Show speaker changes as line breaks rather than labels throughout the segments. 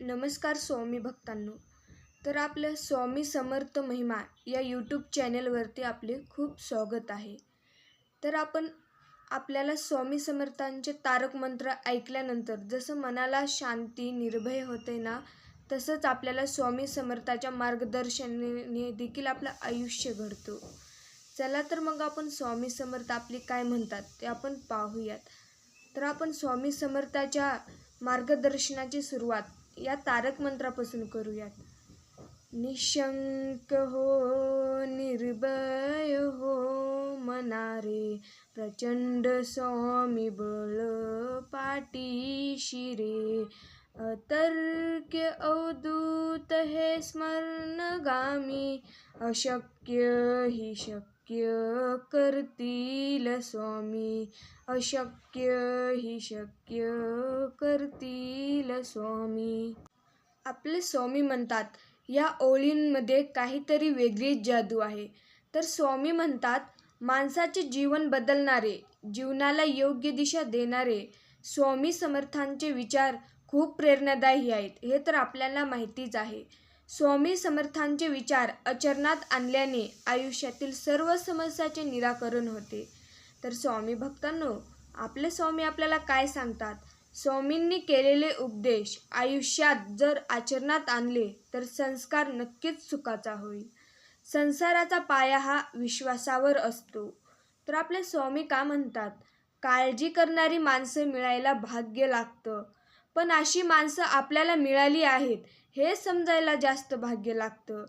नमस्कार स्वामी भक्तांनो. तर आपल्या स्वामी समर्थ महिमा या यूट्यूब चॅनेलवरती आपले खूप स्वागत आहे. तर आपण आपल्याला स्वामी समर्थांचे तारक मंत्र ऐकल्यानंतर जसं मनाला शांती निर्भय होते ना तसंच आपल्याला स्वामी समर्थाच्या मार्गदर्शनाने देखील आपलं आयुष्य घडतो. चला तर मग आपण स्वामी समर्थ आपले काय म्हणतात ते आपण पाहूयात. तर आपण स्वामी समर्थाच्या मार्गदर्शनाची सुरुवात या तारक मंत्रापासून करूयात. निशंक हो निर्भय हो मनारे प्रचंड स्वामी बळ पाटी रे अतर्क्य अवधूत हे स्मरणगामी अशक्य ही शक्य करतील स्वामी अशक्य ही शक्य करतील स्वामी. आपले स्वामी म्हणतात या ओळींमध्ये काहीतरी वेगळीच जादू आहे. तर स्वामी म्हणतात माणसाचे जीवन बदलणारे जीवनाला योग्य दिशा देणारे स्वामी समर्थांचे विचार खूप प्रेरणादायी आहेत. हे तर आपल्याला माहितीच आहे. स्वामी समर्थांचे विचार आचरणात आणल्याने आयुष्यातील सर्व समस्याचे निराकरण होते. तर स्वामी भक्तांनो आपले स्वामी आपल्याला काय सांगतात? स्वामींनी केलेले उपदेश आयुष्यात जर आचरणात आणले तर संस्कार नक्कीच सुखाचा होईल. संसाराचा पाया हा विश्वासावर असतो. तर आपले स्वामी का म्हणतात? काळजी करणारी माणसं मिळायला भाग्य लागतं. पण अशी माणसं आपल्याला मिळाली आहेत हे समजायला जास्त भाग्य लागतं.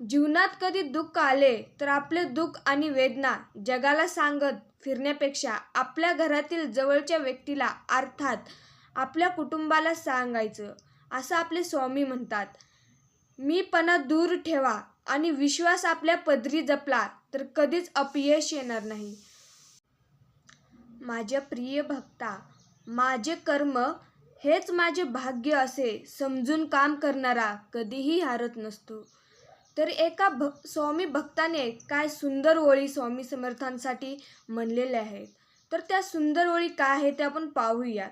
जीवनात कधी दुःख आले तर आपले दुःख आणि वेदना जगाला सांगत फिरण्यापेक्षा आपल्या घरातील जवळच्या व्यक्तीला अर्थात आपल्या कुटुंबाला सांगायचं असं आपले स्वामी म्हणतात. मीपणा दूर ठेवा आणि विश्वास आपल्या पदरी जपला तर कधीच अपयश येणार नाही. माझ्या प्रिय भक्ता माझे कर्म हेच माझे भाग्य असे समजून काम करणारा कधीही हारत नसतो. तर एका भ स्वामी भक्ताने काय सुंदर ओळी स्वामी समर्थांसाठी म्हणलेल्या आहेत? तर त्या सुंदर ओळी काय आहे ते आपण पाहूयात.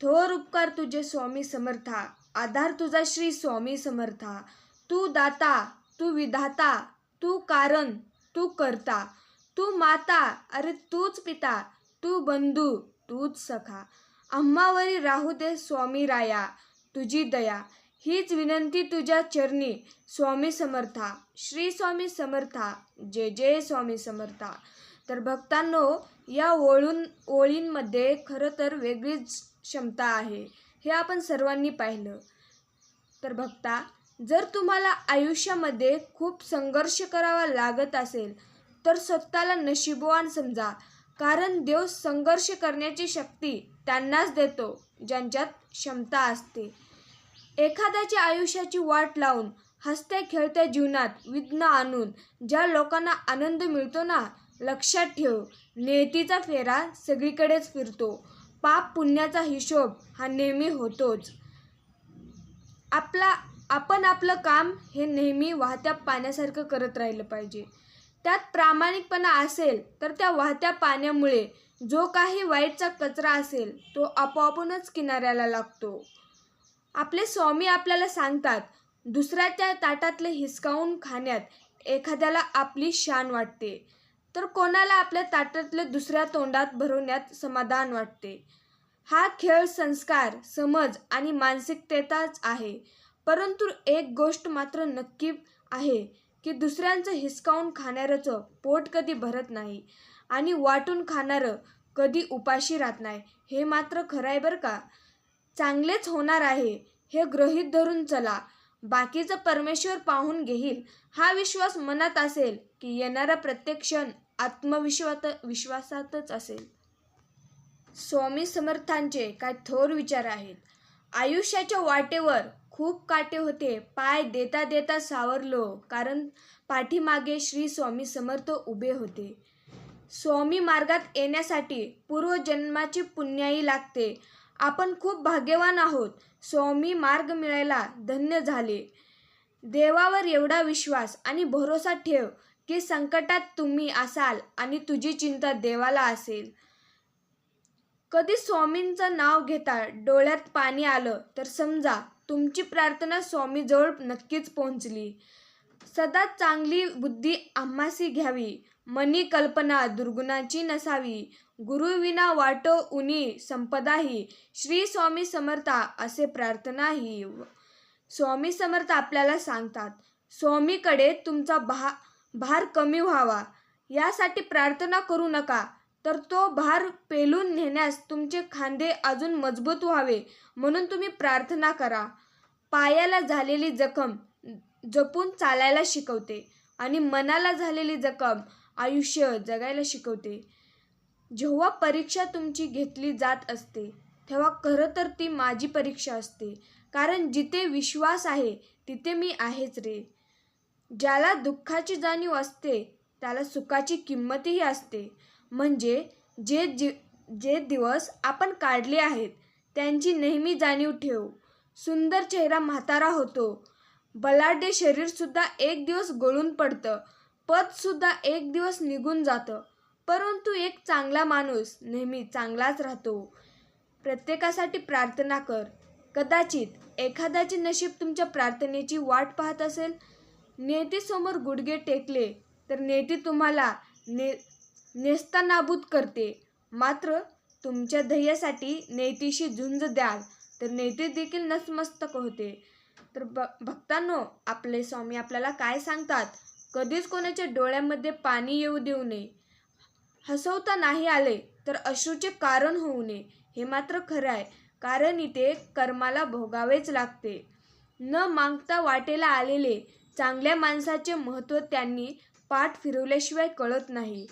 थोर उपकार तुझे स्वामी समर्था आधार तुझा श्री स्वामी समर्था. तू दाता तू विधाता तू कारण तू करता. तू माता अरे तूच पिता तू बंधू तूच सखा. आम्हावरी राहू दे स्वामी राया तुझी दया. हीच विनंती तुझ्या चरणी स्वामी समर्था. श्री स्वामी समर्था. जय जय स्वामी समर्था. तर भक्तांनो या ओळून ओळींमध्ये खरं तर वेगळीच क्षमता आहे. हे आपण सर्वांनी पाहिलं. तर भक्ता जर तुम्हाला आयुष्यामध्ये खूप संघर्ष करावा लागत असेल तर स्वतःला नशिबवान समजा. कारण देव संघर्ष करण्याची शक्ती त्यांनाच देतो ज्यांच्यात क्षमता असते. एखाद्याच्या आयुष्याची वाट लावून हसत्या खेळत्या जीवनात विघ्न आणून ज्या लोकांना आनंद मिळतो ना लक्षात ठेव नियतीचा फेरा सगळीकडेच फिरतो. पाप पुण्याचा हिशोब हा नेहमी होतोच. आपला आपण आपलं काम हे नेहमी वाहत्या पाण्यासारखं करत राहिलं पाहिजे. त्यात प्रामाणिकपणा असेल तर त्या वाहत्या पाण्यामुळे जो काही वाईटचा कचरा असेल तो आपोआपूनच किनाऱ्याला लागतो. आपले स्वामी आपल्याला सांगतात दुसऱ्याच्या ताटातले हिसकावून खाण्यात एखाद्याला आपली शान वाटते तर कोणाला आपल्या ताटातले दुसऱ्या तोंडात भरवण्यात समाधान वाटते. हा खेळ संस्कार समज आणि मानसिकतेचाच आहे परंतु एक गोष्ट मात्र नक्की आहे की दुसऱ्यांचं हिसकावून खाणाऱ्याचं पोट कधी भरत नाही आणि वाटून खाणारं कधी उपाशी राहत नाही. हे मात्र खरं आहे बरं का? चांगलेच होणार आहे हे गृहीत धरून चला. बाकीचं परमेश्वर पाहून घेईल. हा विश्वास मनात असेल की येणारा प्रत्येक क्षण आत्मविश्वात विश्वासातच असेल. स्वामी समर्थांचे काय थोर विचार आहेत. आयुष्याच्या वाटेवर खूप काटे होते. पाय देता देता सावरलो कारण पाठीमागे श्री स्वामी समर्थ उभे होते. स्वामी मार्गात येण्यासाठी पूर्वजन्माची पुण्याई लागते. आपण खूप भाग्यवान आहोत. स्वामी मार्ग मिळायला धन्य झाले. देवावर एवढा विश्वास आणि भरोसा ठेव की संकटात तुम्ही असाल आणि तुझी चिंता देवाला असेल. कधी स्वामींचं नाव घेता डोळ्यात पाणी आलं तर समजा तुमची प्रार्थना स्वामीजवळ नक्कीच पोहोचली. सदा चांगली बुद्धी आम्हासी घ्यावी. मनी कल्पना दुर्गुणाची नसावी. गुरुविना वाटो उनी संपदाही. श्री स्वामी समर्था असे प्रार्थनाही स्वामी समर्थ आपल्याला सांगतात. स्वामीकडे तुमचा भा भार कमी व्हावा. यासाठी प्रार्थना करू नका. तर तो भार पेलून नेण्यास तुमचे खांदे अजून मजबूत व्हावे म्हणून तुम्ही प्रार्थना करा. पायाला झालेली जखम जपून चालायला शिकवते आणि मनाला झालेली जखम आयुष्य जगायला शिकवते. जेव्हा परीक्षा तुमची घेतली जात असते तेव्हा खरं तर ती माझी परीक्षा असते कारण जिथे विश्वास आहे तिथे मी आहेच रे. ज्याला दुःखाची जाणीव असते त्याला सुखाची किंमतही असते. म्हणजे जे जी जे दिवस आपण काढले आहेत त्यांची नेहमी जाणीव ठेव. सुंदर चेहरा म्हातारा होतो. बलाढ्य शरीरसुद्धा एक दिवस गळून पडतं. पदसुद्धा एक दिवस निघून जातं. परंतु एक चांगला माणूस नेहमी चांगलाच राहतो. प्रत्येकासाठी प्रार्थना कर. कदाचित एखाद्याचे नशीब तुमच्या प्रार्थनेची वाट पाहत असेल. नेतीसमोर गुडघे टेकले तर नेते तुम्हाला ने नेस्तनाबूत करते. मात्र तुमच्या ध्येयासाठी नेतीशी झुंज द्याल तर नेते देखील नतमस्तक होते. तर ब भक्तांनो आपले स्वामी आपल्याला काय सांगतात? कधीच कोणाच्या डोळ्यामध्ये पाणी येऊ देऊ नये. हसवता नाही आले तर अश्रूचे कारण होऊ नये. हे मात्र खरं आहे कारण इथे कर्माला भोगावेच लागते. न मागता वाटेला आलेले चांगल्या माणसाचे महत्त्व त्यांनी पाठ फिरवल्याशिवाय कळत नाही.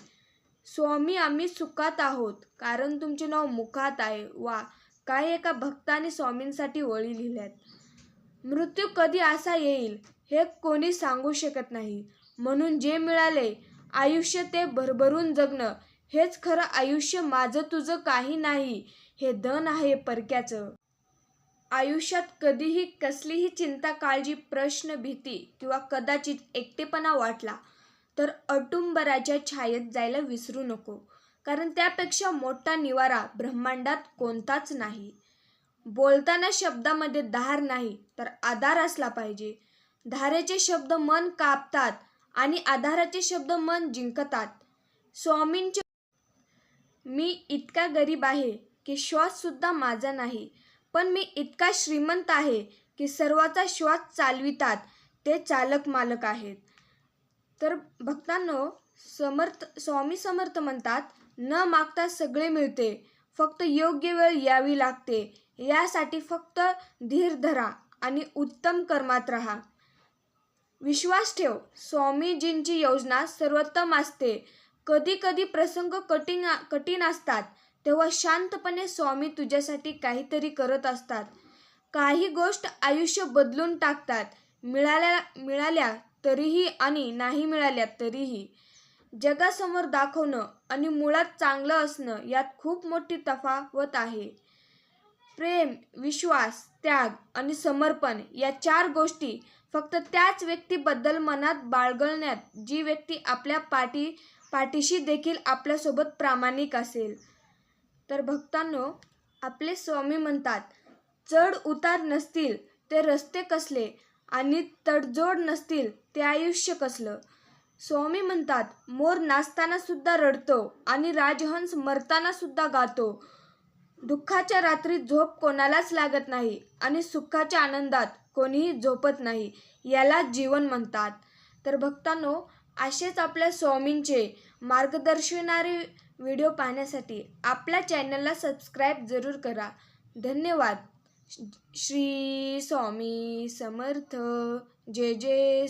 स्वामी आम्ही सुखात आहोत. कारण तुमचे नाव मुखात आहे. वा काय एका भक्ताने स्वामींसाठी वळी लिहिल्यात. मृत्यू कधी असा येईल हे कोणी सांगू शकत नाही. म्हणून जे मिळाले आयुष्य ते भरभरून जगणं हेच खरं आयुष्य माझं तुझं काही नाही हे धन आहे परक्याचं. आयुष्यात कधीही कसलीही चिंता काळजी प्रश्न भीती किंवा कदाचित एकटेपणा वाटला तर अटुंबराच्या छायेत जायला विसरू नको. कारण त्यापेक्षा मोठा निवारा ब्रह्मांडात कोणताच नाही. बोलताना शब्दामध्ये धार नाही तर आधार असला पाहिजे. धारेचे शब्द मन कापतात आणि आधाराचे शब्द मन जिंकतात. स्वामींचे मी इतका गरीब आहे की श्वाससुद्धा माझा नाही. पण मी इतका श्रीमंत आहे की सर्वाचा श्वास चालवितात ते चालक मालक आहेत. तर भक्तांनो समर्थ स्वामी समर्थ म्हणतात न मागता सगळे मिळते. फक्त योग्य वेळ यावी लागते. यासाठी फक्त धीर धरा आणि उत्तम कर्मात राहा. विश्वास ठेव. स्वामीजींची योजना सर्वोत्तम असते. कधी कधी प्रसंग कठीण कठीण असतात. तेव्हा शांतपणे स्वामी तुझ्यासाठी काहीतरी करत असतात. काही गोष्ट आयुष्य बदलून टाकतात. मिळाल्या मिळाल्या तरीही आणि नाही मिळाल्या तरीही. जगासमोर दाखवणं आणि मुळात चांगलं असणं यात खूप मोठी तफावत आहे. प्रेम विश्वास त्याग आणि समर्पण या चार गोष्टी फक्त त्याच व्यक्तीबद्दल मनात बाळगळण्यात जी व्यक्ती आपल्या पाठी पाठीशी देखील आपल्यासोबत प्रामाणिक असेल. तर भक्तांनो आपले स्वामी म्हणतात चढ उतार नसतील ते रस्ते कसले? आणि तडजोड नसतील ते आयुष्य कसलं? स्वामी म्हणतात मोर नाचताना सुद्धा रडतो आणि राजहंस मरताना सुद्धा गातो. दुःखाच्या रात्री झोप कोणालाच लागत नाही आणि सुखाच्या आनंदात कोणीही झोपत नाही याला जीवन म्हणतात. तर भक्तांनो असेच आपल्या स्वामींचे मार्गदर्शनारे व्हिडिओ पाहण्यासाठी आपल्या चॅनलला सबस्क्राईब जरूर करा. धन्यवाद. श्री स्वामी समर्थ जय जय